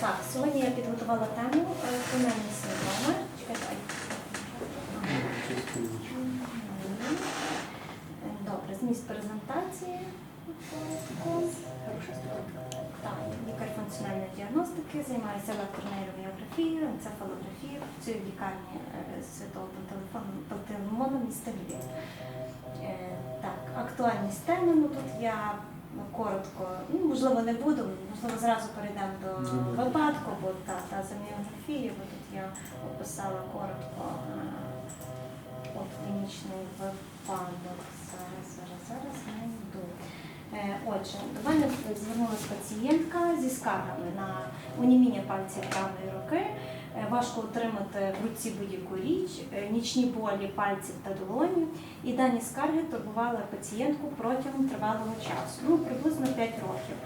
Так, сьогодні я підготувала тему е, тунельні синдроми. Чекайте. Е, Добре, зміст презентації. Так, лікар функціональної діагностики, займаюся електронейроміографією, енцефалографією, працюю в лікарні е, Святого Пантелеймона міста Львів. Е, Так, актуальність теми, ну тут я коротко, ну, можливо, не буду, можливо, зразу перейдемо до випадку, бо та, та за бо тут я описала коротко е, от клінічний випадок. Зараз, зараз, зараз знайду. Е, Отже, до мене звернулася пацієнтка зі скаргами на оніміння пальців правої руки. Е, Важко утримати в руці будь-яку річ, е, нічні болі пальців та долонів. І дані скарги турбували пацієнтку протягом тривалого часу, ну приблизно 5 років.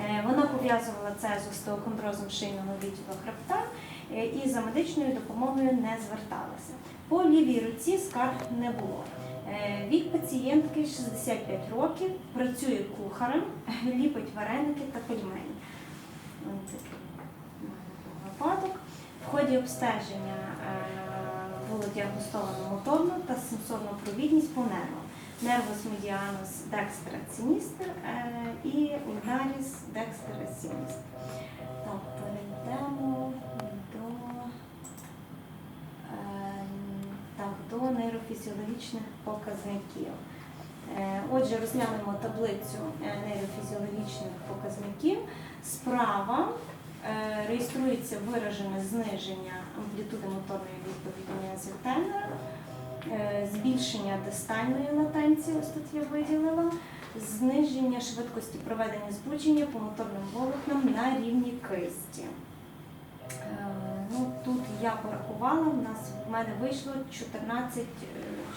Е, Вона пов'язувала це з остеохондрозом шийного відділу хребта і за медичною допомогою не зверталася. По лівій руці скарг не було. Вік пацієнтки 65 років, працює кухарем, ліпить вареники та пельмені. Випадок. В ході обстеження е, було діагностовано моторну та сенсорну провідність по нервам. Нервус медіанус декстра сіністер е, і ульгаріс декстра сіністер. Так, перейдемо до, е, так, до нейрофізіологічних показників. Отже, розглянемо таблицю нейрофізіологічних показників. Справа реєструється виражене зниження амплітуди моторної відповіді міозітенера, е, збільшення дистальної латенції, ось тут я виділила, зниження швидкості проведення збудження по моторним волокнам на рівні кисті. Е, Ну, тут я порахувала, в нас в мене вийшло 14, е,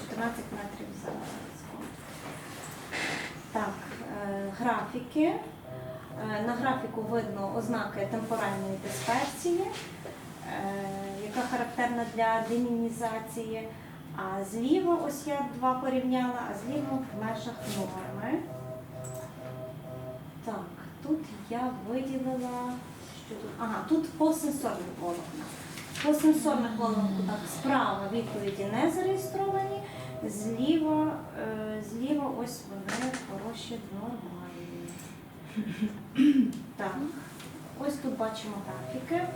14 метрів за секунду. Так, е, графіки. Е, На графіку видно ознаки темпоральної дисперсії, е, яка характерна для демінізації. А зліва, ось я два порівняла, а зліва в межах норми. Так, тут я виділила, що тут. Ага, тут по сенсорних волокнах. По сенсорних волокнах справа відповіді не зареєстровані, зліва, е, зліва ось вони хороші нормальні. Так, ось тут бачимо графіки.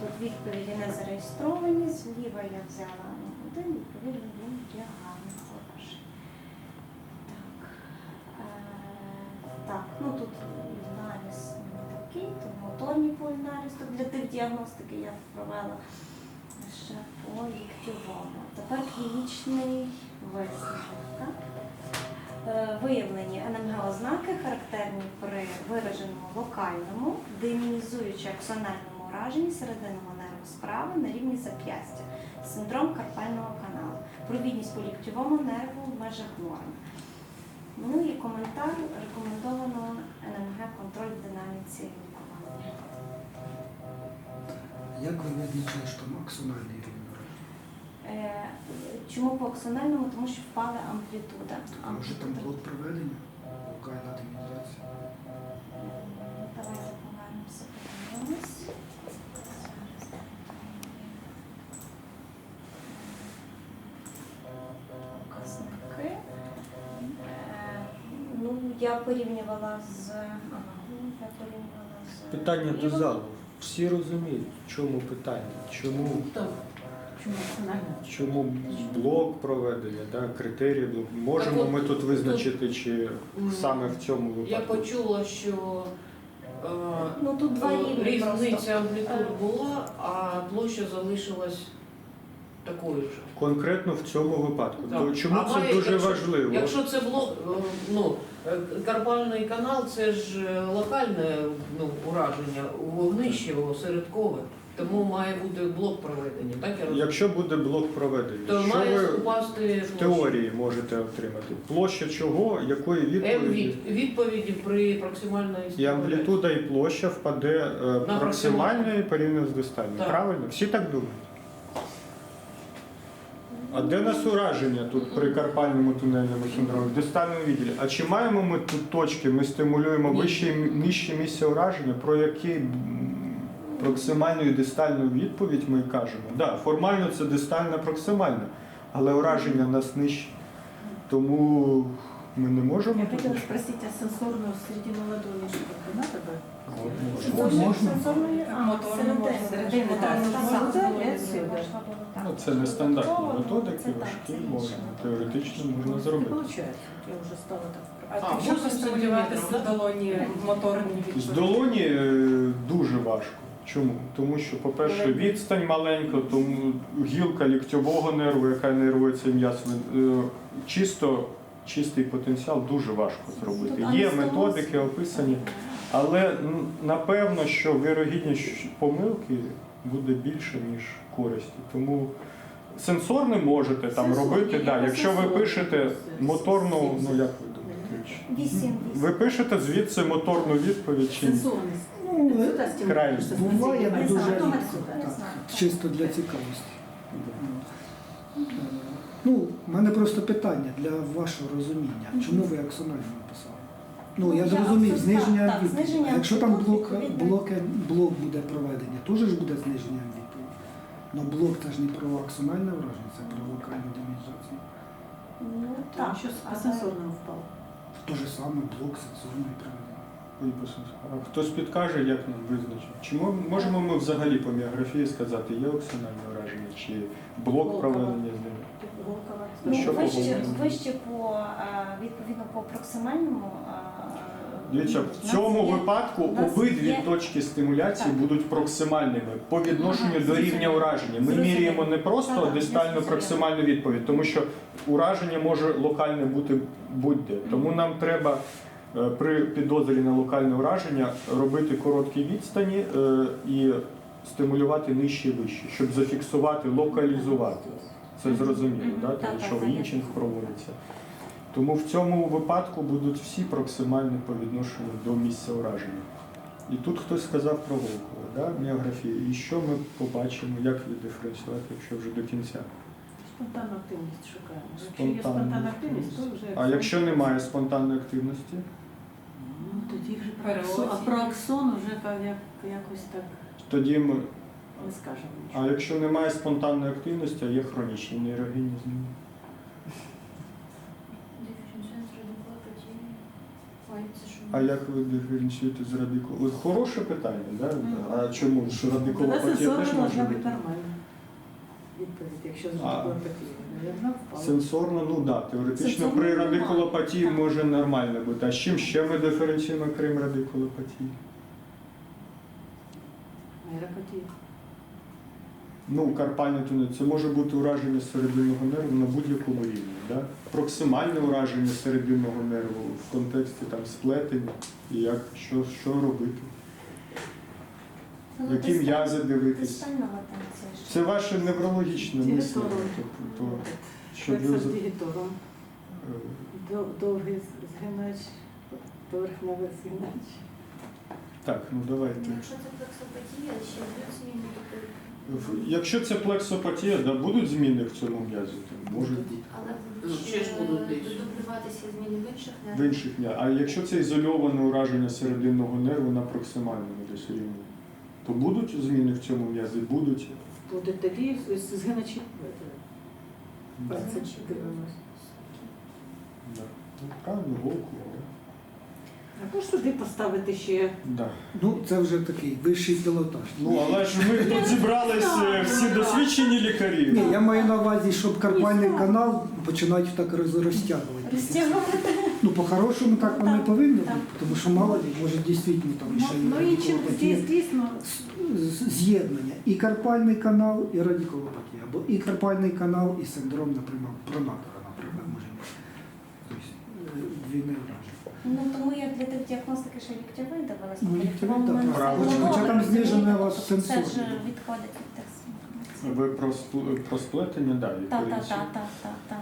Тут відповіді не зареєстровані, зліва я взяла один, відповідно він діаграмний хороший. Так, е, так, ну тут наріз не такий, тут моторні полінаріз, тут для тих діагностики я провела ще по ліктєвому. Тепер клінічний висновок. Е, Виявлені НМГ-ознаки характерні при вираженому локальному, демінізуючи аксональному ураженні серединного нерву справи на рівні зап'ястя, синдром карпального каналу, провідність по ліктьовому нерву в межах норм. Ну і коментар рекомендовано НМГ контроль в динаміці лікування. Як ви визначили, що максимальний рівень Чому по аксональному? Тому що впала амплітуда. А може там блок проведення? Локальна демінізація? Давайте повернемося, подивимось. Показники. Е, Ну, я порівнювала з. Ага, я порівнювала з. Питання до залу. Всі розуміють, в чому питання, чому, Так. Чому чому блок проведення, да, критерії. блоку. Можемо Так от, ми тут визначити, чи м, саме в цьому випадку? Я почула, що е, Ну тут два рівні різниця амплітуд Е. була, а площа залишилась такою ж. Конкретно в цьому випадку. Так. Чому А це має- дуже якщо- важливо? Якщо це блок, е, ну, е, карпальний канал це ж е, локальне ну, ураження, вогнище осередкове, тому має бути блок проведення. Так я розумію? Якщо буде блок проведення, То що має ви упасти в теорії можете отримати? Площа чого, якої відповіді? М-від, відповіді при проксимальної І амплітуда і площа впаде е, проксимально і порівняно з. Так. Правильно? Всі так думають. А де нас ураження тут при карпальному тунельному синдромі, дистальному відділі? А чи маємо ми тут точки, ми стимулюємо Ні. вище і нижче місце ураження, про які м, проксимальну і дистальну відповідь ми кажемо. Да, формально це дистальна проксимальна, але ураження нас нижче. Тому ми не можемо. Я хотела спросить, а сенсорную середину ладони что то надо бы? От, Сенсорної- Можна. сенсорної- а, Моторному середини. середини, Так, так, так, можна так, було так, відсюди. можна було так. Ну, це не стандартні методики, важкі, можна теоретично можна зробити. Я уже стала так. А, А, якщо восемь з долоні моторні З долоні е, дуже важко. Чому? Тому що, по-перше, відстань маленька, тому гілка ліктьового нерву, яка нервується м'яз, е, чисто чистий потенціал дуже важко зробити. Є методики описані, але напевно, що вирогідність помилки буде більше, ніж користі. Тому сенсорним можете там робити. Да. Якщо ви пишете моторну, ну як ви думаєте? Ви пишете звідси моторну відповідь чи ні? Ну, крайне. Буває не дуже рідко. Так, чисто для цікавості. Ну, в мене просто питання для вашого розуміння. Чому ви аксонально написали? Ну, я Ну, зрозумів, зниження відповіді. якщо там блок, блок, блок буде проведення, теж ж буде зниження відповіді. Ну, блок це ж не про аксональне враження, це про локальну демонізацію. Ну, Так, що але- впало. Те ж саме блок сенсорний проведення. Хтось підкаже, як нам визначити? Чи мо- можемо ми взагалі по міографії сказати, є оксинальне враження, чи блок проведення з ними? Ну, що вище, вище по відповідно по проксимальному. Дивіться, в цьому є- випадку обидві є- точки стимуляції Так. будуть проксимальними по відношенню Ага, до рівня ураження. Ми міряємо не просто дистальну проксимальну відповідь, тому що ураження може локальне бути будь-де. Тому нам треба при підозрі на локальне ураження робити короткі відстані е, і стимулювати нижче і вище, щоб зафіксувати, локалізувати. Це зрозуміло, да? Так, тому так, що інчинг проводиться. Тому в цьому випадку будуть всі проксимальні по відношенню до місця ураження. І тут хтось сказав про Волкова, да? міографію. І що ми побачимо, як її диференціювати, якщо вже до кінця. Спонтанну активність шукаємо. Якщо є спонтанна активність, то вже... А якщо немає спонтанної активності, тоді вже про аксон, а про аксон вже як, якось так тоді ми. не скажемо А якщо немає спонтанної активності, а є хронічні нейрогенні зміни. А як ви диференціюєте з радикулопатією? От Хороше питання, да? А чому ж Тоді сенсорна теж може бути бути? нормальна. Якщо з радикулопатією. Наверно, впала. Сенсорно, ну да, теоретично Сенсорно при радикулопатії Так. може нормально бути. А з чим ще ми диференціюємо крім радикулопатії? Нейропатія. Ну, карпальний тунель, це може бути ураження серединного нерву на будь-якому рівні. Да? Проксимальне ураження серединного нерву в контексті там сплетення і як, що, що робити, Ну, які дисталь- м'язи дивитись. Ж. Це ваше неврологічне мислення. Тобто, щоб ви... Е, Дов- Довгий згинач, поверхневий згинач. Так, ну давайте. Якщо це плексопатія, ще будуть зміни такі, Якщо це плексопатія, да, будуть зміни в цьому м'язі? Там, Може бути. але Ну, будуть ще ж будуть десь. зміни в інших В інших м'язах. А якщо це ізольоване ураження серединного нерву на проксимальному десь рівні, то будуть зміни в цьому м'язі? Будуть. Буде тоді згиначі. Да. Да. Ну, правильно, голку. Або ж сюди поставити ще Да. Ну, це вже такий вищий пілотаж. Ну, але ж ми тут зібрались е, всі досвідчені лікарі. Ні, я маю на увазі, щоб карпальний канал починають так роз- розтягувати. Розтягувати. Ну, по-хорошому так воно і повинно так. бути, тому що мало ли, може дійсно там Ну, ще ну і чим дійсно з'єднання і карпальний канал, і радикулопатія, або і карпальний канал, і синдром, наприклад, пронатора, наприклад, може бути. Тобто, е, дві невраження. Ну тому я для тих діагностики ще ліктєвий дивилась. Ну, ліктєвий, так, правильно. Хоча там знижене у вас тобто Це ж відходить від тих. Ви про, спл- про сплетення, Так, так, так, так, так, так.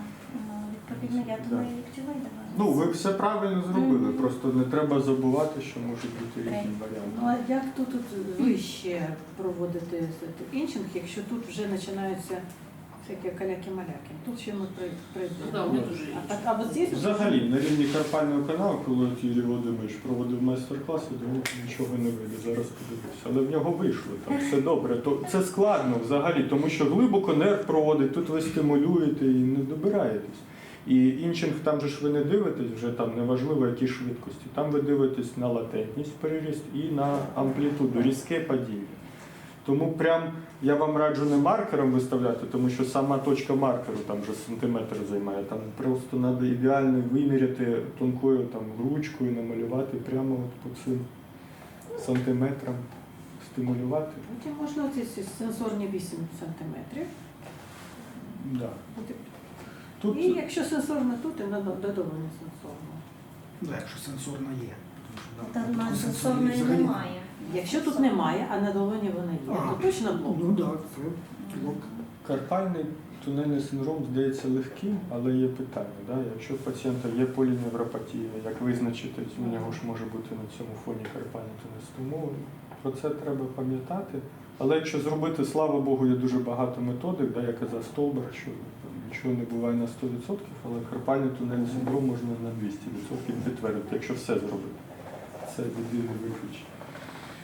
Ну, Да. ліктєвий дивилась. Ну, ви все правильно зробили, Мгм. просто не треба забувати, що можуть бути різні варіанти. Ну а як тут, тут вище проводити іншинг, якщо тут вже починаються всякі каляки-маляки. Тут ще ми при- Ну, да, прийдемо. дуже А а здесь Взагалі, на рівні карпального каналу, коли от Юрій Володимирович проводив майстер-клас, я думав, нічого не вийде, зараз подивлюся. Але в нього вийшло, там все добре. То це складно взагалі, тому що глибоко нерв проводить, тут ви стимулюєте і не добираєтесь. І іншинг там же ж ви не дивитесь, вже там неважливо які швидкості. Там ви дивитесь на латентність переріст і на амплітуду, різке падіння. Тому прям я вам раджу не маркером виставляти, тому що сама точка маркеру там вже сантиметр займає. Там просто треба ідеально виміряти тонкою там ручкою, намалювати прямо от по цим сантиметрам, стимулювати. Потім можна ці сенсорні 8 сантиметрів. Да. Тут І якщо сенсорно тут, і надо- додому не сенсорно. Ну, якщо сенсорна є. Тому що, Та нас сенсорної взагалі- немає. Якщо тут немає, а на долоні вона є, то точно блок. Ну так, це блок. карпальний тунельний синдром здається легким, але є питання. Да? Якщо в пацієнта є поліневропатія, як визначити, у нього ж може бути на цьому фоні карпальний тунель. Тому про це треба пам'ятати. Але якщо зробити, слава Богу, є дуже багато методик, да, я казав Столбер, що нічого не буває на 100%, але карпальний тунельний синдром можна на 200% підтвердити, якщо все зробити. Це буде виключення.